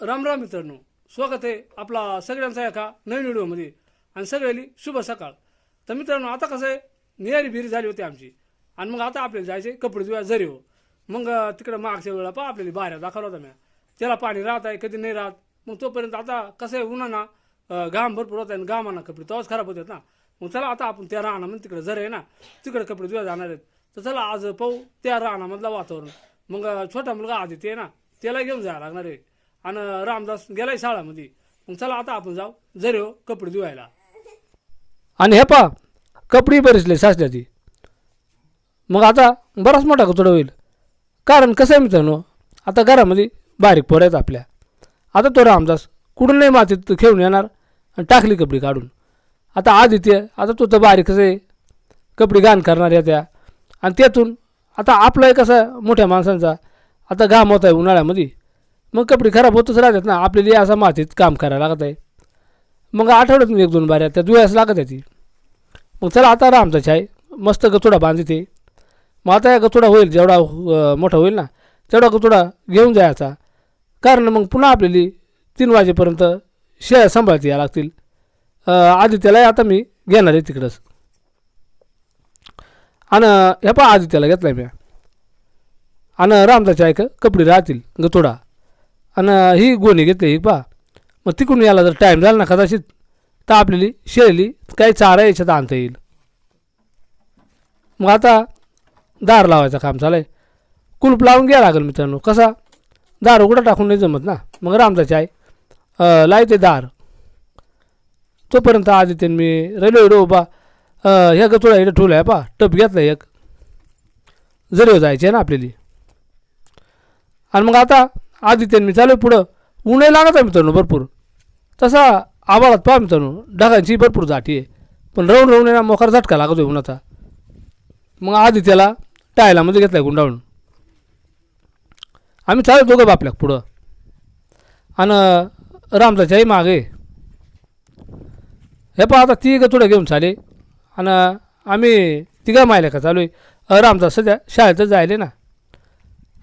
राम राम मित्रांनो स्वागत आहे आपला सगळ्यांचा एका नवीन व्हिडिओमध्ये. आणि सगळ्यांनी शुभ सकाळ. तर मित्रांनो आता कसं आहे नियारी बिरी झाली होती आमची. आणि मग आता आपल्याला जायचे कपडे धुवा जरी हो मग तिकडं मागच्या वेळेला पहा आपल्याला बाहेर दाखवला होता मी. त्याला पाणी राहत आहे कधी नाही राहत. मग तोपर्यंत आता कसं आहे उन्हाना घाम भरपूर होत आहे आणि घामाना कपडे तेव्हाच खराब होतात ना. मग चला आता आपण त्या राहणार तिकडे जर आहे ना तिकडे कपडे धुवा जाणार आहेत. तर चला आज पाहू त्या राहण्यामधलं वातावरण. मग छोटा मुलगा आदित्य आहे ना त्याला घेऊन जायला लागणार आहे. आणि रामदास गेलाय शाळामध्ये. मग चला आता आपण जाऊ. जरी हो कपडे धुवायला. आणि हे पा कपडे बरेचले सासल्याची मग आता बराच मोठा कचोडा होईल. कारण कसं आहे मित्रांनो आता घरामध्ये बारीक पड आहेत आपल्या. आता तो रामदास कुठून नाही मातीत खेळून येणार आणि टाकली कपडे काढून. आता आदित्य आता तो तर बारीकच आहे. कपडे घाण करणार आहे त्या. आणि त्यातून आता आपलं कसं मोठ्या माणसांचा आता घाम होत आहे उन्हाळ्यामध्ये. मग कपडे खराब होतच राहतात ना. आपल्याला असं मातीत काम करायला लागत आहे. मग आठवड्यातून एक दोन बाऱ्या त्या धुयास लागत आहे ती. मग चला आता रामचा आहे मस्त गचोडा बांधते. मग आता या गचोडा होईल जेवढा मोठा होईल ना तेवढा गचोडा घेऊन जायचा. कारण मग पुन्हा आपल्याला तीन वाजेपर्यंत शेळ्या सांभाळते या लागतील. आदित्यालाही आता मी घेणार आहे तिकडंच. आणि ह्या पहा आदित्याला घेतला मी. आणि रामदाच्या ऐक कपडे राहतील गचोडा आणि ही गोणी घेतली ही पहा. मग तिकडून यायला जर टाईम झाला ना कदाचित तर आपल्याला शेळली काही चारा याच्यात आणता येईल. मग आता दार लावायचं काम चालू आहे. कुलूप लावून घ्या लागेल मित्रांनो. कसा? दार उघडं टाकून नाही जमत ना. मग रामदाची आहे अं, लावते दार. तोपर्यंत आदित्यन मी रेल्वे इडो बा ह्या गचोडा इकडे ठेवला आहे पा टप घेतला एक. जरी जायचे ना आपल्याली. आणि मग आता आधी मी चालू आहे पुढं. ऊनही लागत आहे मित्रांनो भरपूर. तसा आवाळात पहा मित्रांनो ढगांची भरपूर जाठी आहे. पण राहून राहून येणार मोकार झटका लागतो आहे उन्हाचा. मग आदित्याला टायलामध्ये म्हणजे घेतला आहे गुंडाळून. आम्ही चालू दोघं बापल्या पुढं. आणि रामदाच्याही मागे हे पहा आता ती थोडं घेऊन चाले आणि आम्ही तिघा मायल्या का चालू आहे रामदास सध्या शाळेतच जायले ना.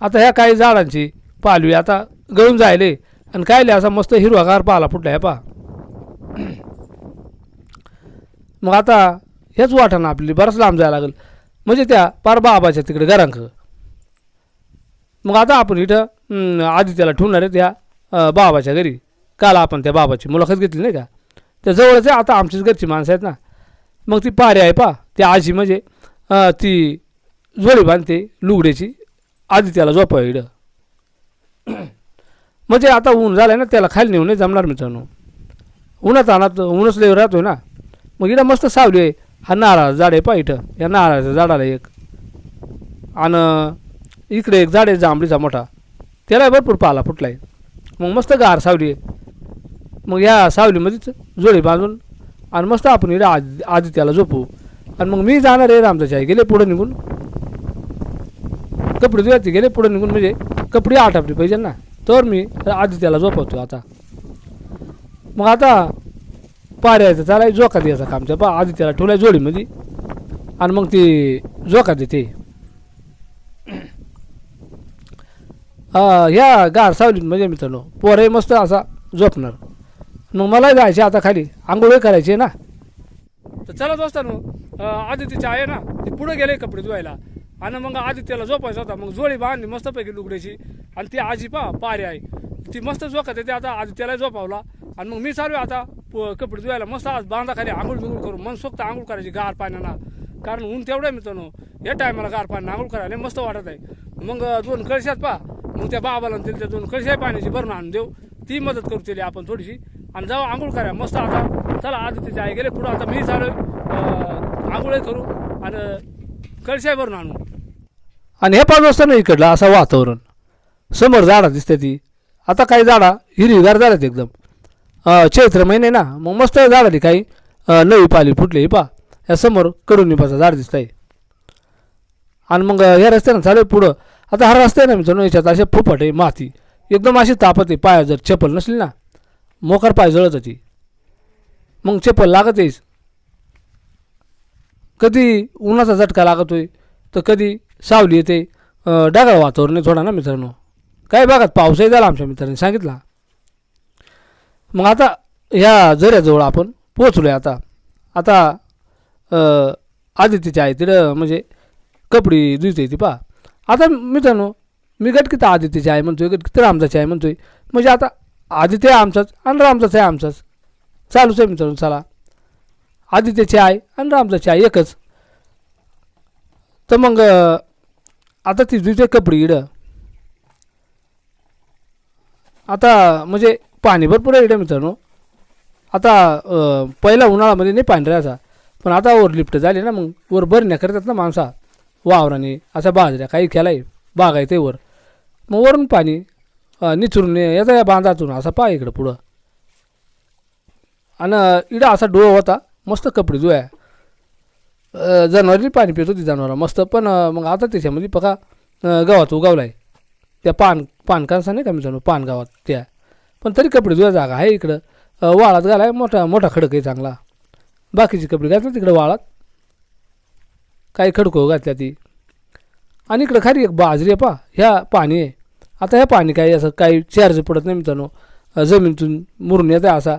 आता ह्या काही झाडांची पालवी आता गळून जायले. आणि कायले असा मस्त हिरवागार पाला फुटला आहे पा मग आता हेच वाटाणं आपली बरंच लांब जायला लागेल. म्हणजे त्या पार बाबाच्या तिकडे घरांक. मग आता आपण इथं आधी त्याला ठेवणार आहे त्या बाबाच्या घरी. काल आपण त्या बाबाची मुलाखत घेतली नाही का? त्या जवळच आहे आता आमचीच घरची माणसं आहेत ना. मग ती पारे आहे पा ती आजी म्हणजे ती जोडी बांधते लुगड्याची त्याला झोपाव इकडं म्हणजे आता ऊन झालं आहे ना त्याला खाली नेऊन नाही जमणार मित्रांनो. उन्हात आणत ऊनच लय राहतोय ना. मग इकडं मस्त सावली आहे. हा नारळाचं झाड आहे पा इथं. या नारळाच्या झाडाला एक. आणि इकडे एक झाड आहे जांभळीचा मोठा. त्याला भरपूर पाला फुटलाय. आहे मग मस्त गार सावली आहे. मग या सावलीमध्येच जोडी बांधून आणि मस्त आपण इकडे आधी आदित्याला झोपू. आणि मग मी जाणार आहे रामदाच्या आई गेले पुढं निघून. कपडे धुवायचे गेले पुढे निघून म्हणजे कपडे आटापली पाहिजे ना. तर मी आदित्याला झोपवतो आता. मग आता पाऱ्याचं त्याला जोका द्यायचा कामच्या पा आधी आदित्याला ठेवलाय जोडीमध्ये. आणि मग ती जोका देते हा, ह्या गार सावलीत म्हणजे मित्रांनो पोरही मस्त असा झोपणार. मग मला जायचे आता खाली. आंघोळ करायची आहे ना. तर चला दोस्तांनो आदित्यच्या आहे ना ते पुढे गेले कपडे धुवायला. आणि मग आदित्यला झोपायचा होता. मग जोडी बांधली मस्तपैकी लुगड्याची आणि ती आजी पा पारे आहे. ती मस्त झोकत येते आता आदित्यला झोपावला. आणि मग मी चालू आता प- कपडे धुवायला. मस्त आज बांधा खाली आंघोळ बिंगूळ करू मन सोक्त आंघोळ करायची गार पाण्यानं कारण ऊन तेवढं आहे मित्रांनो. या टायमाला गार पाणी आंघोळ करायला मस्त वाटत आहे. मग दोन कळशात पा मग त्या बाबाला तिला त्या दोन कळशा पाण्याची. भरून आणून देऊ ती मदत करू तिला आपण थोडीशी. आणि जाऊ आंघोळ करा. मस्त आता. चला आदित्यचे आई गेले. पुढं आता मी चालू आंघोळ करू. आणि कळशा भरून आणू आणि हे पाच असताना इकडला इकडलं असं वातावरण. समोर झाडा दिसते ती. आता काही झाडा हिरवीगार झाल्यात एकदम. चैत्र महिने ना मग मस्त झाडाली काही नवी पाली फुटली पा. या समोर कडुनिंबाचं झाड दिसत आहे आणि मग ह्या रस्त्यानं चालू आहे पुढं. आता हा रस्ता आहे ना मित्रांनो याच्यात असे फुफट आहे माती. एकदम अशी तापत आहे पाया जर चप्पल नसली ना मोकर पाय जळत होती. मग चप्पल लागत आहेस कधी उन्हाचा झटका लागतोय तर कधी सावली येते. ढगाळ वातावरण आहे थोडा ना मित्रांनो. काय बघा पावसही झाला आमच्या मित्रांनी सांगितला? मग आता ह्या झऱ्याजवळ आपण पोचलो आहे आता. आता अ, आदित्यची आहे तिथं म्हणजे कपडे धुते ती पा आता मित्रांनो मी गटकीत आदित्यची आहे म्हणतोय गटकीत रामदाची आहे म्हणतोय. म्हणजे आता आदित्य आहे आमचाच आणि रामदाच आहे आमचाच. चालूच आहे मित्रांनो चला. आदित्यची आहे आणि रामदाची आहे एकच. तर मग आता ती धुते कपडे इडं. आता म्हणजे पाणी भरपूर आहे मित्रांनो. आता पहिला उन्हाळ्यामध्ये नाही पाणी राहायचा. पण आता वर लिफ्ट झाली ना मग वर भरण्या करतात ना माणसा. वावराने असा बाजऱ्या काही खेळाय बाग आहे ते वर. मग वरून पाणी निचरून येतं या बांधातून असा पाय इकडं पुढं. आणि इडं असा डोळा होता मस्त कपडे धुया जनावरीला पाणी पित होती जनावरं. मस्त पण मग आता त्याच्यामध्ये बघा गावात उगावला आहे त्या पान पानकांचा नाही का मित्रांनो पान गावात त्या. पण तरी कपडे धुया जागा आहे इकडं. वाळात घालाय मोठा मोठा खडक आहे चांगला. बाकीचे कपडे घातले तिकडं वाळात. काही खडको घातल्या ती. आणि इकडं खाली एक बाजरी आहे पा ह्या पाणी आहे. आता ह्या पाणी काही असं काही चार्ज पडत नाही मित्रांनो. अ, जमिनीतून मुरून येतं असा.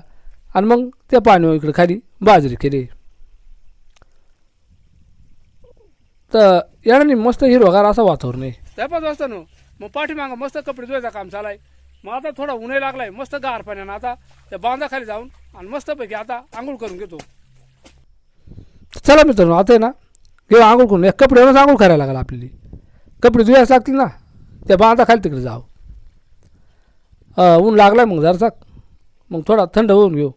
आणि मग त्या पाणी इकडं खाली बाजरी केली. तर याने मस्त हिरवागार असं वातावरण आहे. त्या पाच वाजता नो. मग पाठीमागं मस्त कपडे धुवायचं काम चालाय. मग आता थोडा उन्हे लागलाय मस्त गार पाण्यानं आता त्या बांधाखाली जाऊन आणि मस्तपैकी आता आंघोळ करून घेतो. चला मित्रांनो आता आहे ना किंवा आंघोळ करून. एक कपड्यावरच आंघोळ करायला लागला आपल्याला. कपडे धुवायला लागतील ना त्या बांधाखाली तिकडे अं, ऊन लागलाय मग जरासा. मग थोडा थंड होऊन घेऊ.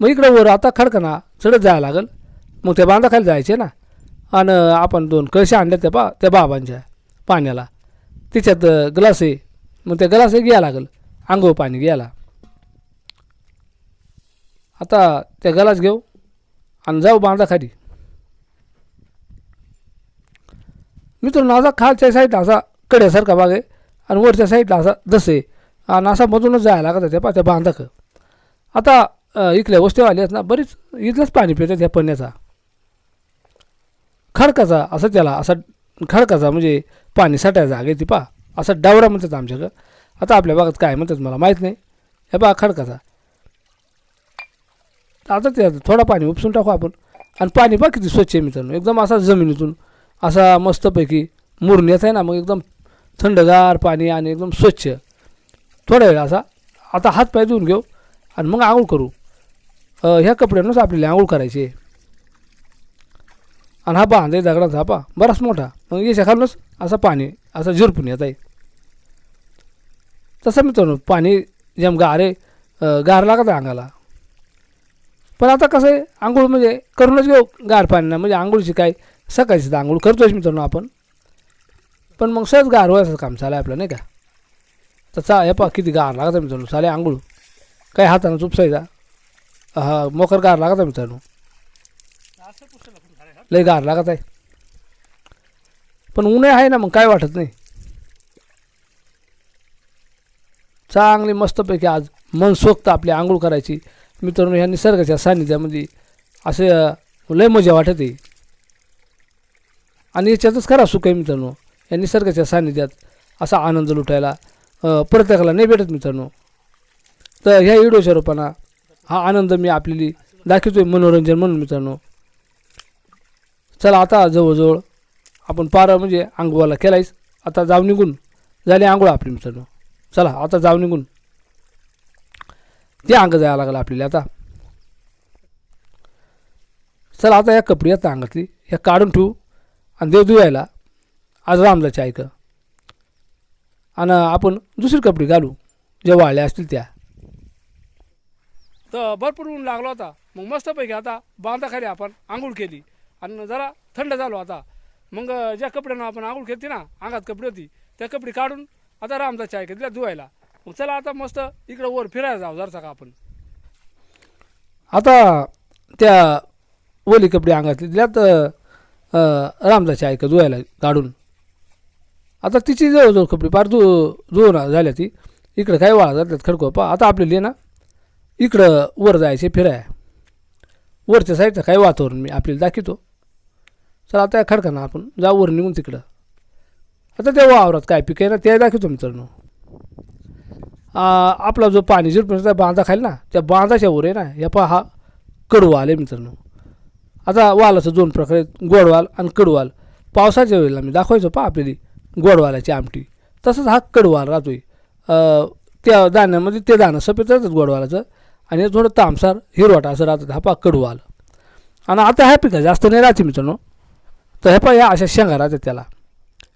मग इकडं वर आता खडकना चढत जायला लागल. मग त्या बांधाखाली जायचे ना. आणि आपण दोन कळशे आणल्या त्या बा त्या बाबांच्या पाण्याला. तिच्यात ग्लास आहे. मग त्या ग्लास घ्यायला लागल. आंघोळ पाणी घ्यायला. आता त्या गलास घेऊ आणि जाऊ बांधाखाली. मित्रांनो असा खालच्या साईडला असा कड्यासारखा बाग आहे आणि वरच्या साईडला असा दस आहे. आणि असा मधूनच जायला लागत त्या पा त्या बांधाक आता इथल्या वस्त्या वस्तीवाले आहेत ना बरीच इथलंच पाणी पितात ह्या पण्याचा खडकाचा असं त्याला असा खडकाचा म्हणजे पाणी साठायचा जागा ती पा असा डावरा म्हणतात आमच्याकडं. आता आपल्या भागात काय म्हणतात मला माहीत नाही. हे पहा खडकाचा. आता ते थोडा पाणी उपसून टाकू आपण. आणि पाणी बघ किती स्वच्छ आहे मित्रांनो. एकदम असा जमिनीतून असा मस्तपैकी मुरून येत आहे ना मग एकदम थंडगार पाणी आणि एकदम स्वच्छ. थोडा वेळ असा. आता हात पाय धुवून घेऊ आणि मग आंघोळ करू. ह्या कपड्यांनाच आपल्याला आंघोळ करायची आहे. आणि हा पहा ते दगडाचा हा पहा. बराच मोठा. मग याच्या खालूनच असं पाणी असं झिरपून येत आहे. तसं मित्रांनो पाणी जेम गार आहे गार लागत आहे अंगाला. पण आता कसं आहे आंघोळ म्हणजे करूनच घेऊ गार पाण्यानं म्हणजे आंघोळीची काय सकाळची तर आंघोळ करतोच मित्रांनो आपण. पण मग सहज गार व्हायचं काम चालू आहे आपलं नाही का? तर चा हे पहा किती गार लागत आहे मित्रांनो. चाले आंघोळ. काय हातानं चुपसायचा हा मोकर गार लागत आहे मित्रांनो. लय गार लागत आहे. पण उन्हे आहे ना मग काय वाटत नाही. चांगली मस्तपैकी आज मन सोक्त आपली आंघोळ करायची. मित्रांनो ह्या निसर्गाच्या सान्निध्यामध्ये असे लय मजा वाटत. आहे आणि याच्यातच खरा सुख आहे मित्रांनो. या निसर्गाच्या सान्निध्यात असा आनंद लुटायला प्रत्येकाला नाही भेटत मित्रांनो. तर ह्या व्हिडिओच्या रूपानं हा आनंद मी आपल्याला दाखवतोय मनोरंजन म्हणून मित्रांनो. चला आता जवळजवळ आपण पार म्हणजे अंगवाला केलायच आता जाऊ निघून. झाली आंघोळ आपली मित्रांनो चला आता जाऊ निघून. ते अंग जायला लागलं आपल्याला आता. चला आता या कपडे आता अंगातली या काढून ठेवू आणि देव धुवायला आज रामलाच्या ऐक. आणि आपण दुसरे कपडे घालू. जे वाळल्या असतील त्या. तर भरपूर ऊन लागला होता. मग मस्तपैकी आता बांधाखाली आपण आंघोळ केली. आणि जरा थंड झालो आता. मग ज्या कपड्यानं आपण आंघोळ केली ना अंगात कपडे होती त्या कपडे काढून आता रामदास चाय दिला धुवायला. मग चला आता मस्त इकडं वर फिरायला जाऊ जरसा का आपण. आता त्या ओली कपडे अंगातले दिल्यात रामदास चाय धुवायला काढून. आता तिची जवळजवळ कपडे पार धु धुवून झाल्या ती. इकडं काय वाळा जातात खडकोपा आता आपल्याला ये ना इकडं वर जायचे फिराय वरच्या साईडचं काय वातावरण मी आपल्याला दाखवतो. चला आता खडका ना आपण. जाऊ वर निघून तिकडं. आता ते वावरात काय पिक आहे ना ते दाखवतो मित्रांनो आपला जो पाणी झिरपणचा बांधा खाली ना त्या बांधाच्या वर आहे ना या पहा हा कडवाल आहे मित्रांनो आता वालाचं दोन प्रकार आहेत गोडवाल आणि कडवाल. पावसाच्या वेळेला मी दाखवायचो पहा आपली गोडवालाची आमटी. तसंच हा कडवाल राहतो आहे त्या दाण्यामध्ये ते दाणं सफेद राहतात गोडवालाचं आणि थोडं तामसार हिरवाटा असं राहतात हा पहा कडवाल. आणि आता ह्या पिका जास्त नाही राहते मित्रांनो तर हे पण ह्या अशा शेंगा राहतात त्याला.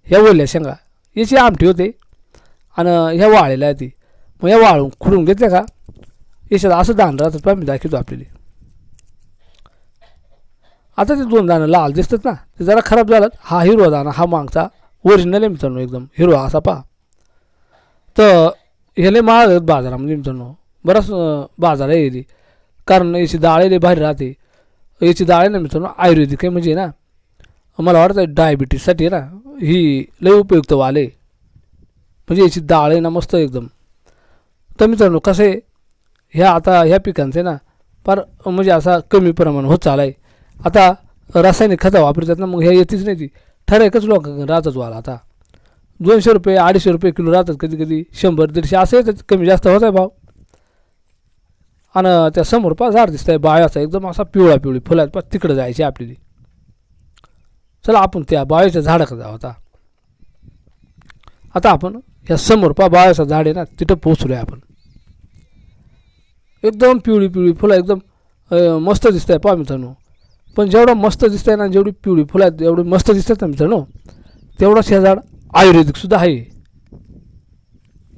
ह्या ओल्या शेंगा. याची आमटी होते. आणि ह्या वाळलेल्या आहेत ती. मग ह्या वाळून खुडून घेतल्या का? याच्यात असं दान राहतात पण मी दाखवतो आपल्याला. आता ते दोन दाणं लाल दिसतात ना ते जरा खराब झालं हा हिरवा दाणा हा मागचा ओरिजिनल आहे मित्रांनो एकदम. हिरवा असा पहा. तर ह्याले महाग आहेत बाजारामध्ये मित्रांनो. बराच बाजार आहे कारण याची डाळ लई भारी राहते. याची डाळ आहे ना मित्रांनो आयुर्वेदिक आहे म्हणजे ना. मला वाटतं डायबिटीजसाठी आहे ना ही लई उपयुक्त वाले म्हणजे याची डाळ आहे ना मस्त एकदम. तर मित्रांनो कसं आहे ह्या आता ह्या पिकांचं आहे ना फार म्हणजे असा कमी प्रमाण होत चालाय आता रासायनिक खतं वापरतात ना मग ह्या येतीच नाही ती. ठराविकच लोक राहतात वाला आता. दोनशे रुपये अडीचशे रुपये किलो राहतात कधी कधी शंभर दीडशे असं येतात. कमी जास्त होत आहे भाव. आणि त्या समोर पा झाड दिसत आहे बायाचा एकदम असा पिवळा पिवळी फुलात पा तिकडं जायची आपली चला आपण त्या बायाच्या झाडाकडे जाऊ आता. आता आपण या समोर पा बायाचं झाड आहे ना तिथं पोचलोय आपण. एकदम पिवळी पिवळी फुलं एकदम मस्त दिसत आहे पहा मित्रांनो. पण जेवढं मस्त दिसत आहे ना जेवढी पिवळी फुलं आहेत एवढी मस्त दिसतात ना मित्रांनो तेवढंच हे झाड आयुर्वेदिकसुद्धा आहे.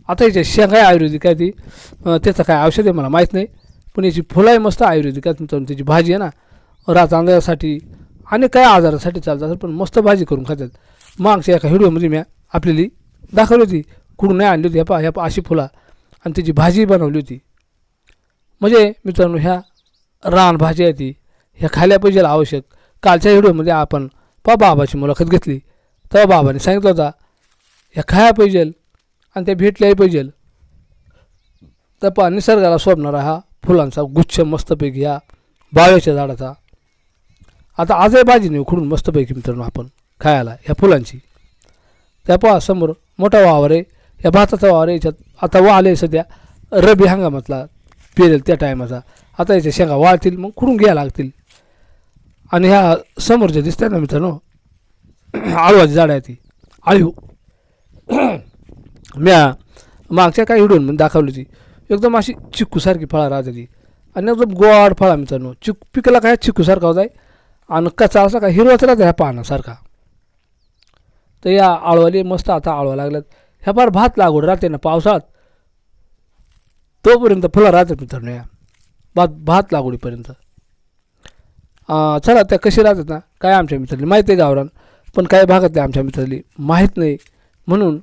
आता याच्या शेंगा आहे आयुर्वेदिक आहे ती. त्याचं काय औषध आहे मला माहीत नाही पण याची फुलं आहे मस्त आयुर्वेदिक आहेत मित्रांनो. त्याची भाजी आहे ना रातांदळासाठी आणि काय आजारासाठी चालतात पण मस्त भाजी करून खातात. मागच्या एका व्हिडिओमध्ये मी आपल्याली दाखवली होती कुठून नाही आणली होती ह्या पा ह्या पा अशी फुला. आणि त्याची भाजी बनवली होती. म्हणजे मित्रांनो ह्या रान भाजी आहे ती ह्या खायला पाहिजे आवश्यक. कालच्या व्हिडिओमध्ये आपण पा बाबाची मुलाखत घेतली. तेव्हा बाबाने सांगितलं होता ह्या खाया पाहिजे आणि त्या भेटल्याही पाहिजे. तर पा निसर्गाला शोभणारा हा फुलांचा गुच्छ मस्तपैकी ह्या बाव्याच्या झाडाचा आता आजही भाजी नाही खुडून मस्तपैकी मित्रांनो आपण खायला ह्या फुलांची. त्या पहा समोर मोठा वावर आहे. या भाताचा वावर आहे. याच्यात आता वा आले सध्या. रबी हंगामातला पेरेल त्या टायमाचा. आता याच्या शेंगा वाळतील मग खुडून घ्यायला लागतील. आणि ह्या समोरच्या दिसतात ना मित्रांनो आळूवाची झाडं आहे ती. आळू. म्या मागच्या काही व्हिडिओमध्ये दाखवली होती. एकदम अशी चिक्कूसारखी फळं राहते ती. आणि एकदम गोड फळा मित्रांनो. चिक पिकाला काय चिक्कूसारखा होत आहे? आणि कचा असा का हिरवाच राहते ह्या पानासारखा. तर या आळवाली मस्त आता आळवा लागल्यात. ह्या फार भात लागवड राहते ना पावसाळ्यात. तोपर्यंत फुलं राहतात मित्रांनो या. भात भात लागवडीपर्यंत. चला त्या कशी राहतात ना काय आमच्या मित्राली माहीत आहे गावरान पण काही भागातल्या आमच्या मित्राली माहीत नाही. म्हणून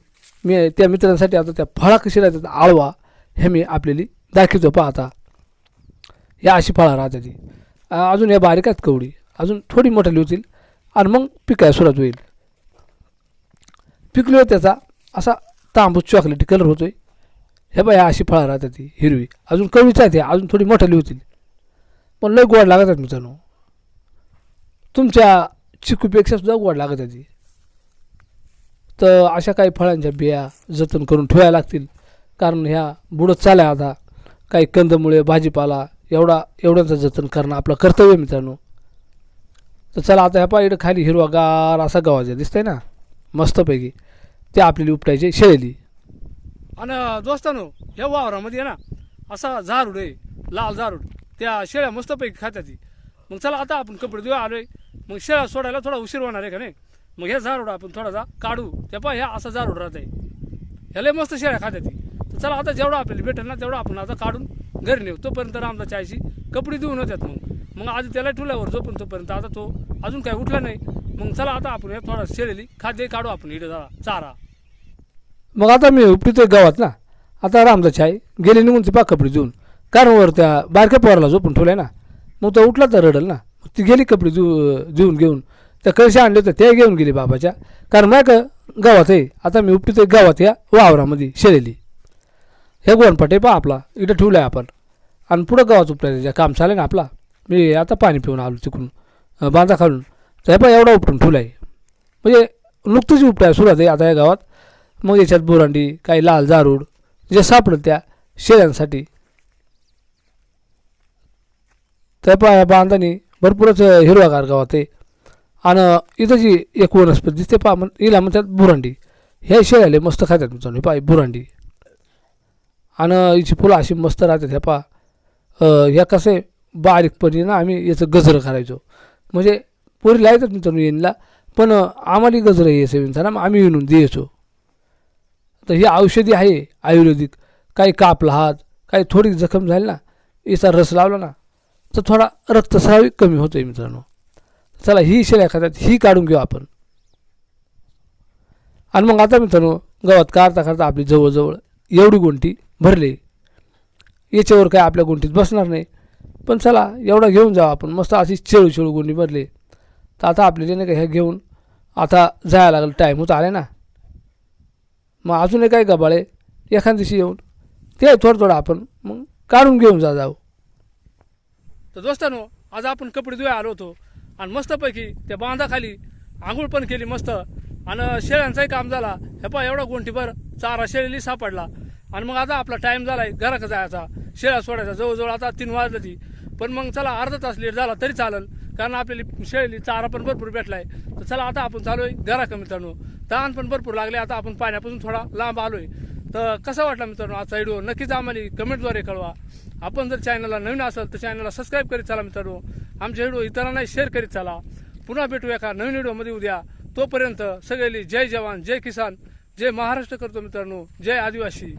मी त्या मित्रांसाठी आता त्या फळा कशी राहतात आळवा हे मी आपल्याली दाखवतो पाहता या अशी फळं राहतात ती अजून या बारीक आहेत कवडी. अजून थोडी मोठाली होतील. आणि मग पिकायला सुरुवात होईल. पिकल्यावर त्याचा असा तांबूस चॉकलेटी कलर होतो आहे हे बाय अशी फळं राहतात ती हिरवी. अजून कमीच आहे ती अजून थोडी मोठाली होतील. पण लय गोड लागतात मित्रांनो. तुमच्या चिकूपेक्षा सुद्धा गोड लागत आहे ती. तर अशा काही फळांच्या बिया जतन करून ठेवायला लागतील. कारण ह्या बुडत चाल्या आता. काही कंदमुळे भाजीपाला एवढा एवढ्यांचं जतन करणं आपलं कर्तव्य मित्रांनो. तर चला आता ह्या पहा इकडं खाली हिरवागार असा गव्हाचा दिसतंय ना? मस्तपैकी. ते आपल्याला उपटायचे शेळली. आणि दोस्तानो ह्या वावरामध्ये ना असा झारूड आहे लाल झारूड. त्या शेळ्या मस्तपैकी खात्या ती मग चला आता आपण कपडे देऊ आलोय. मग शेळ्या सोडायला थोडा उशीर होणार आहे का नाही? मग ह्या झारूड आपण थोडासा काढू. त्या पहा ह्या असा झारूड राहत आहे. ह्याला मस्त शेळ्या खात्या ती तर चला आता जेवढं आपल्याला भेटेल ना तेवढं आपण आता काढून घरी नेऊ. तोपर्यंत आमचा चायशी कपडे देऊन होत्यात मग. मग आधी त्याला ठेवल्यावर झोपून तोपर्यंत. आता तो अजून काय उठला नाही. मग चला आता आपण हे थोडा शेळेली खाद्य काढू आपण इकडे जरा. चारा. मग आता मी पितोय गावात ना. आता रामदाची आई गेली निघून ती पा कपडे देऊन. कारणवर त्या बारक्या पोराला झोपून ठेवलाय ना. मग तो उठला तर रडल ना. मग ती गेली कपडे जु देऊन घेऊन. त्या कसे आणले तर ते घेऊन गेली बाबाच्या. कारण मग गावात आहे. आता मी उपटितोय गावात या वावरामध्ये शेळेली. हे गोणपटे पा आपला. इथं ठेवलं आहे आपण. आणि पुढं गावात उपटायचं काम चालेल ना आपला. मी आता पाणी पिऊन आलो तिकडून बांधा खालून. तर हे पा एवढा उपटून ठेवला आहे. म्हणजे नुकतीच उपटाय सुरुवात आहे आता या गावात. मग याच्यात बोरांडी काही लाल जारूड जे सापडत त्या शेळ्यांसाठी. त्या पा बांधाने भरपूरच हिरवागार गावात आहे. आणि इथं जी एक वनस्पती दिसते पहा म्हण हिला म्हणतात बुरांडी. ह्या शेळ्याले मस्त खातात मित्रांनो पाय बुरांडी. आणि हिची फुलं अशी मस्त राहतात ह्या पहा. अं, ह्या कसे बारीकपणे ना आम्ही याचं गजरं करायचो. म्हणजे पोरीला येतात मित्रांनो येणला. पण आम्हाला गजरं यायचं विणताना मग आम्ही विणून द्यायचो. तर ही औषधी आहे आयुर्वेदिक. काही कापला हात काही थोडी जखम झाली ना याचा रस लावला ना तर थोडा रक्तस्रावी कमी होतो आहे मित्रांनो. चला ही शेळ्या खात्यात ही काढून घेऊ आपण. आणि मग आता मित्रांनो गावात काढता काढता आपली जवळजवळ एवढी गुंटी भरली. याच्यावर काय आपल्या गुंठीत बसणार नाही. पण चला एवढा घेऊन जाऊ आपण. मस्त अशी चेळू चेळू गुंडी भरली. तर आता आपल्याला नाही का ह्या घेऊन आता जायला लागलं. टाईम होत आले ना. मग अजून काय गबाळे एखाद दिवशी येऊन. ते थोडं थोडं आपण मग काढून घेऊन जा जाऊ. तर दोस्तांनो आज आपण कपडे धुया आलो होतो. आणि मस्तपैकी त्या बांधाखाली आंघोळ पण केली मस्त. आणि शेळ्यांचाही काम झाला. हे पहा एवढा गोंठीभर चारा शेळीली सापडला. आणि मग आता आपला टाइम झालाय घराकडे जायचा. शेळ्या सोडायचा. जवळजवळ आता तीन वाजलं ती. पण मग चला अर्धा तास लेट झाला तरी चालेल. कारण आपल्याला शेळीली चारा पण भरपूर भेटलाय. तर चला आता आपण चालू आहे. घराकडे मित्रांनो? तहान पण भरपूर लागले. आता आपण पाण्यापासून थोडा लांब आलोय. तर कसा वाटला मित्रांनो आजचा व्हिडिओ नक्कीच आम्हाला कमेंटद्वारे कळवा. आपण जर चॅनलला नवीन असाल तर चॅनलला सबस्क्राईब करीत चला मित्रांनो. आमचे व्हिडिओ इतरांनाही शेअर करीत चला. पुन्हा भेटू एका नवीन व्हिडिओमध्ये उद्या. तोपर्यंत सगळ्यांनी जय जवान जय किसान जय महाराष्ट्र करतो मित्रांनो. जय आदिवासी.